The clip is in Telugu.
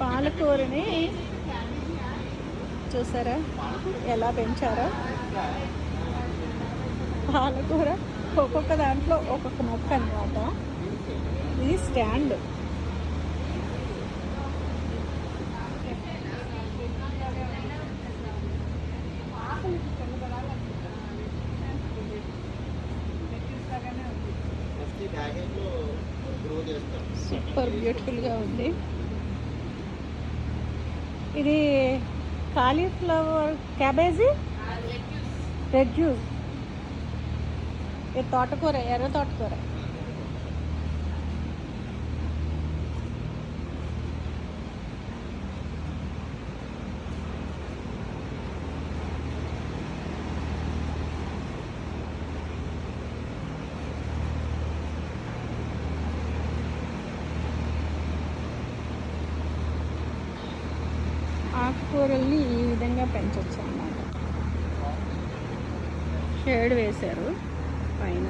పాలకూరని చూసారా? ఎలా పెంచారో? పాలకూర ఒక్కొక్క దాంట్లో ఒక్కొక్క మొక్క అన్నమాట. ఇది స్టాండ్. సూపర్ బ్యూటిఫుల్గా ఉంది. ఇది కాలీఫ్లవర్ క్యాబేజీ రెడ్యూస్ ఇది తోటకూర ఎర్ర తోటకూర. ఆకుకూరల్ని ఈ విధంగా పెంచవచ్చు అన్నమాట షేడ్ వేశారు పైన.